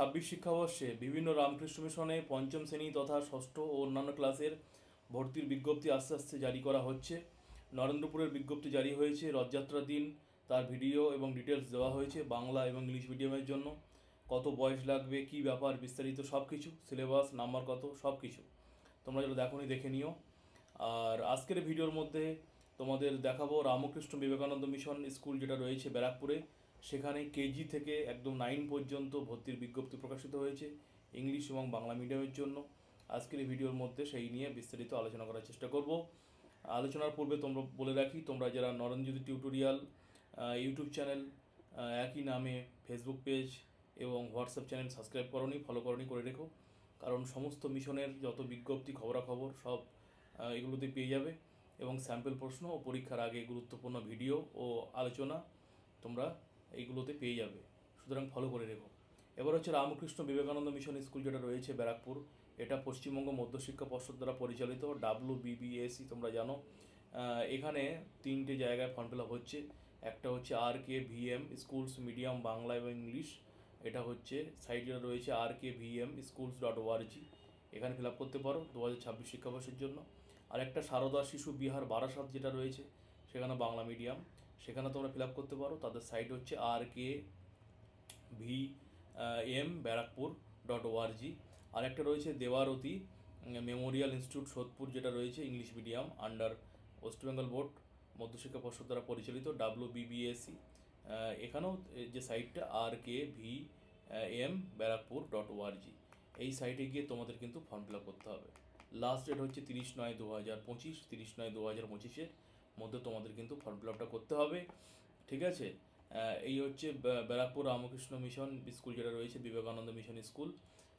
ছাব্বিশ শিক্ষাবর্ষে বিভিন্ন রামকৃষ্ণ মিশনে পঞ্চম শ্রেণি তথা ষষ্ঠ ও অন্যান্য ক্লাসের ভর্তির বিজ্ঞপ্তি আস্তে আস্তে জারি করা হচ্ছে। নরেন্দ্রপুরের বিজ্ঞপ্তি জারি হয়েছে। রথযাত্রার দিন তার ভিডিও এবং ডিটেলস দেওয়া হয়েছে বাংলা এবং ইংলিশ মিডিয়ামের জন্য। কত বয়স লাগবে, কী ব্যাপার, বিস্তারিত সব কিছু সিলেবাস, নাম্বার কত সব কিছু তোমরা যেটা দেখোনি, দেখে নিও। আর আজকের ভিডিওর মধ্যে তোমাদের দেখাবো রামকৃষ্ণ বিবেকানন্দ মিশন স্কুল যেটা রয়েছে ব্যারাকপুরে। সেখানে কেজি থেকে একদম নাইন পর্যন্ত ভর্তির বিজ্ঞপ্তি প্রকাশিত হয়েছে ইংলিশ এবং বাংলা মিডিয়ামের জন্য। আজকের এই ভিডিওর মধ্যে সেই নিয়ে বিস্তারিত আলোচনা করার চেষ্টা করব। আলোচনার পূর্বে তোমরা বলে রাখি, তোমরা যারা নরেনজ্যোতি টিউটোরিয়াল ইউটিউব চ্যানেল একই নামে ফেসবুক পেজ এবং হোয়াটসঅ্যাপ চ্যানেল সাবস্ক্রাইব করনি, ফলো করনি, করে রেখো। কারণ সমস্ত মিশনের যত বিজ্ঞপ্তি, খবরাখবর সব এগুলোতে পেয়ে যাবে এবং স্যাম্পল প্রশ্ন ও পরীক্ষার আগে গুরুত্বপূর্ণ ভিডিও ও আলোচনা তোমরা এইগুলোতে পেয়ে যাবে। সুতরাং ফলো করে রেখো। এবার হচ্ছে রামকৃষ্ণ বিবেকানন্দ মিশন স্কুল যেটা রয়েছে ব্যারাকপুর, এটা পশ্চিমবঙ্গ মধ্যশিক্ষা পর্ষদ দ্বারা পরিচালিত ডাব্লু বিবিএসি তোমরা জানো। এখানে তিনটে জায়গায় ফর্ম ফিল আপ হচ্ছে। একটা হচ্ছে R K VM schools medium Bangla এবং ইংলিশ। এটা হচ্ছে সাইট যেটা রয়েছে R K VM schools dot ORG এখানে ফিল আপ করতে পারো দু হাজার ছাব্বিশ শিক্ষাবর্ষের জন্য। আর একটা সারদা শিশু বিহার বারাসাত যেটা রয়েছে, সেখানে বাংলা মিডিয়াম সেখানে তোমরা ফিল আপ করতে পারো। তাদের সাইট হচ্ছে R K V M Barrackpore dot ORG আর একটা রয়েছে দেওয়ারতি মেমোরিয়াল ইনস্টিটিউট সোদপুর, যেটা রয়েছে English medium under West Bengal board Madhyashiksha Parshad দ্বারা পরিচালিত ডাব্লিউ বিবিএসসি এখানেও যে সাইটটা R K V M Barrackpore dot ORG এই সাইটে গিয়ে তোমাদের কিন্তু ফর্ম ফিল আপ করতে হবে। লাস্ট ডেট হচ্ছে তিরিশ নয় দু হাজার পঁচিশ, তিরিশ নয় দু হাজার পঁচিশের। মধ্যে তোমাদের কিন্তু ফর্ম ফিল আপটা করতে হবে, ঠিক আছে? এই হচ্ছে ব্যা- ব্যারাকপুর রামকৃষ্ণ মিশন স্কুল যেটা রয়েছে, বিবেকানন্দ মিশন স্কুল।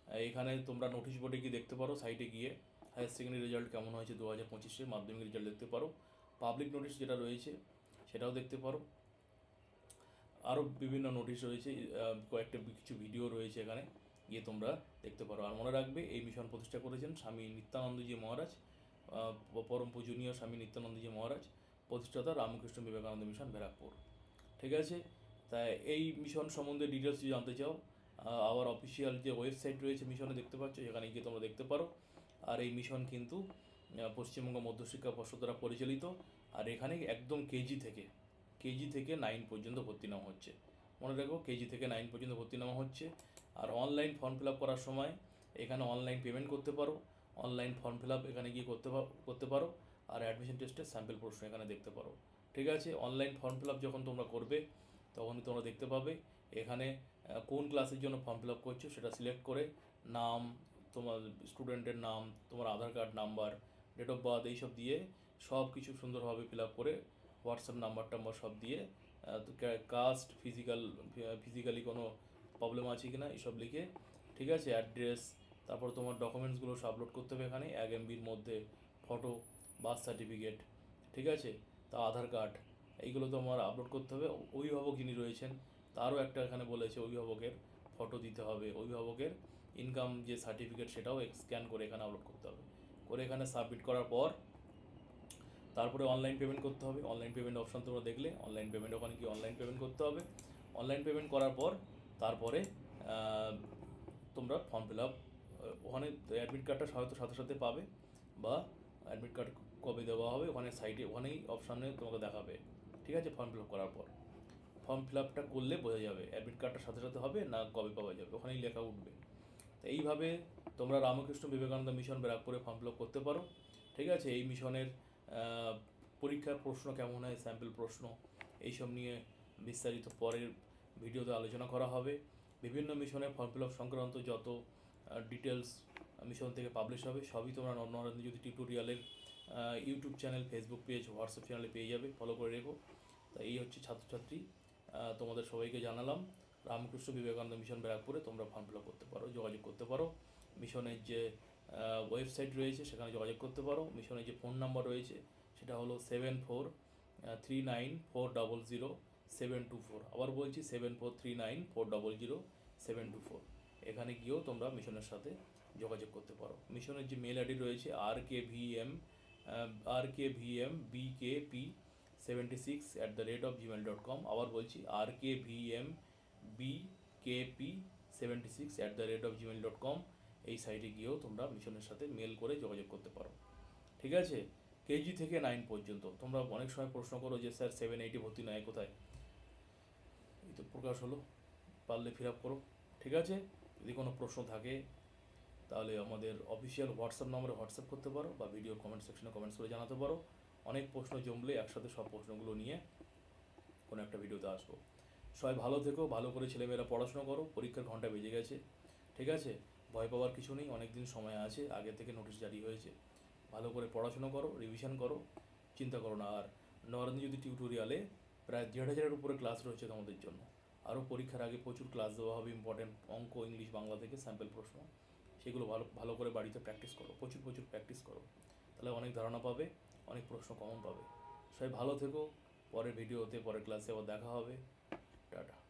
এখানে তোমরা নোটিশ বোর্ডে গিয়ে দেখতে পারো সাইটে গিয়ে হায়ার সেকেন্ডারি রেজাল্ট কেমন হয়েছে দু হাজার পঁচিশে, মাধ্যমিক রেজাল্ট দেখতে পারো। পাবলিক নোটিশ যেটা রয়েছে, সেটাও দেখতে পারো। আরও বিভিন্ন নোটিশ রয়েছে কয়েকটা কিছু ভিডিও রয়েছে এখানে, গিয়ে তোমরা দেখতে পারো। আর মনে রাখবে, এই মিশন প্রতিষ্ঠা করেছেন স্বামী নিত্যানন্দজি মহারাজ পরম পূজনীয় স্বামী নিত্যানন্দজি মহারাজ। প্রতিষ্ঠাতা রামকৃষ্ণ বিবেকানন্দ মিশন ব্যারাকপুর। ঠিক আছে? তাই এই মিশন সম্বন্ধে ডিটেলস যদি জানতে চাও আবার অফিসিয়াল যে ওয়েবসাইট রয়েছে মিশনে দেখতে পাচ্ছ, সেখানে গিয়ে তোমরা দেখতে পারো। আর এই মিশন কিন্তু পশ্চিমবঙ্গ মধ্যশিক্ষা পর্ষদ দ্বারা পরিচালিত। আর এখানে একদম কেজি থেকে কেজি থেকে নাইন পর্যন্ত ভর্তি নেওয়া হচ্ছে। মনে রাখো, কেজি থেকে নাইন পর্যন্ত ভর্তি নেওয়া হচ্ছে। আর অনলাইন ফর্ম ফিল আপ করার সময় এখানে অনলাইন পেমেন্ট করতে পারো। অনলাইন ফর্ম ফিল আপ এখানে গিয়ে করতে করতে পারো। আর অ্যাডমিশন টেস্টের স্যাম্পল প্রশ্ন এখানে দেখতে পারো। ঠিক আছে? অনলাইন ফর্ম ফিল আপ যখন তোমরা করবে, তখনই তোমরা দেখতে পাবে এখানে কোন ক্লাসের জন্য ফর্ম ফিল আপ করছ সেটা সিলেক্ট করে নাম, তোমার স্টুডেন্টের নাম, তোমার Aadhaar card number date of birth এইসব দিয়ে সব কিছু সুন্দরভাবে ফিল আপ করে হোয়াটসঅ্যাপ নাম্বার টাম্বার সব দিয়ে কাস্ট ফিজিক্যাল ফিজিক্যালি কোনো প্রবলেম আছে কি না এইসব লিখে, ঠিক আছে? অ্যাড্রেস তারপর তোমার ডকুমেন্টসগুলো সব আপলোড করতে হবে এখানে, এক এমবির মধ্যে ফটো বার্থ সার্টিফিকেট ঠিক আছে? তা আধার কার্ড এইগুলো তো আমার আপলোড করতে হবে। অভিভাবক যিনি রয়েছেন, তারও একটা এখানে বলেছে অভিভাবকের ফটো দিতে হবে। অভিভাবকের ইনকাম যে সার্টিফিকেট সেটাও স্ক্যান করে এখানে আপলোড করতে হবে। করে এখানে সাবমিট করার পর, তারপরে অনলাইন পেমেন্ট করতে হবে। অনলাইন পেমেন্ট অপশন তোমরা দেখলে অনলাইন পেমেন্ট ওখানে কি অনলাইন পেমেন্ট করতে হবে। অনলাইন পেমেন্ট করার পর, তারপরে তোমরা ফর্ম ফিল আপ ওখানে অ্যাডমিট কার্ডটা হয়তো সাথে সাথে পাবে বা অ্যাডমিট কার্ড কবে দেওয়া হবে, ওখানে সাইটে ওখানেই অপশানে তোমাকে দেখাবে। ঠিক আছে? ফর্ম ফিল আপ করার পর। ফর্ম ফিল আপটা করলে বোঝা যাবে অ্যাডমিট কার্ডটা সাথে সাথে হবে না কবে পাওয়া যাবে। ওখানেই লেখা উঠবে। তো এইভাবে তোমরা রামকৃষ্ণ বিবেকানন্দ মিশন ব্যারাকপুরে ফর্ম ফিল আপ করতে পারো। ঠিক আছে? এই মিশনের পরীক্ষার প্রশ্ন কেমন হয় স্যাম্পল প্রশ্ন, এইসব নিয়ে বিস্তারিত পরের ভিডিওতে আলোচনা করা হবে। বিভিন্ন মিশনের ফর্ম ফিল আপ সংক্রান্ত যত ডিটেলস মিশন থেকে পাবলিশ হবে। সবই তোমরা নরেন্দ্র যদি টিউটোরিয়ালের YouTube channel Facebook page WhatsApp চ্যানেলে পেয়ে যাবে। ফলো করে রেখো। তা এই হচ্ছে ছাত্রছাত্রী। তোমাদের সবাইকে জানালাম, রামকৃষ্ণ বিবেকানন্দ মিশন ব্যারাকপুরে তোমরা ফর্ম ফিল করতে পারো, যোগাযোগ করতে পারো। মিশনের যে ওয়েবসাইট রয়েছে, সেখানে যোগাযোগ করতে পারো। মিশনের যে ফোন নাম্বার রয়েছে, সেটা হলো seven four three nine four double zero seven two four আবার বলছি seven four three nine four double zero seven two four এখানে গিয়েও তোমরা মিশনের সাথে যোগাযোগ করতে পারো। মিশনের যে মেল আইডি রয়েছে R K V M R K V M B K P seventy six at the rate of Gmail dot com আবার বলছি R K V M B K P seventy six at the rate of Gmail dot com এই সাইটে গিয়েও তোমরা মিশনের সাথে mail করে যোগাযোগ করতে পারো। ঠিক আছে? কেজি থেকে নাইন পর্যন্ত। তোমরা অনেক সময় প্রশ্ন করো যে, স্যার সেভেন এইটে ভর্তি নয় কোথায়? এই তো প্রকাশ হলো। পারলে ফিল আপ করো। ঠিক আছে? যদি কোনো প্রশ্ন থাকে তাহলে আমাদের অফিসিয়াল হোয়াটসঅ্যাপ নম্বরে হোয়াটসঅ্যাপ করতে পারো বা ভিডিও কমেন্ট সেকশনে কমেন্টস করে জানাতে পারো। অনেক প্রশ্ন জমলে একসাথে সব প্রশ্নগুলো নিয়ে কোনো একটা ভিডিওতে আসব। সবাই ভালো থেকো, ভালো করে ছেলেমেয়েরা পড়াশোনা করো, পরীক্ষার ঘণ্টা বেজে গেছে, ঠিক আছে? ভয় পাওয়ার কিছু নেই অনেক দিন সময় আছে, আগে থেকে নোটিশ জারি হয়েছে। ভালো করে পড়াশোনা করো রিভিশন করো, চিন্তা করো না। আর নরেন্দ্র যদি টিউটোরিয়ালে প্রায় দেড় হাজারের উপরে ক্লাস রয়েছে তোমাদের জন্য, আরও পরীক্ষার আগে প্রচুর ক্লাস দেওয়া হবে ইম্পর্টেন্ট অঙ্ক ইংলিশ বাংলা থেকে স্যাম্পল প্রশ্ন। সেগুলো ভালো ভালো করে বাড়িতে প্র্যাকটিস করো, প্রচুর প্রচুর প্র্যাকটিস করো। তাহলে অনেক ধারণা পাবে, অনেক প্রশ্ন কমন পাবে। সবাই ভালো থেকো, পরের ভিডিওতে পরের ক্লাসে আবার দেখা হবে। টাটা।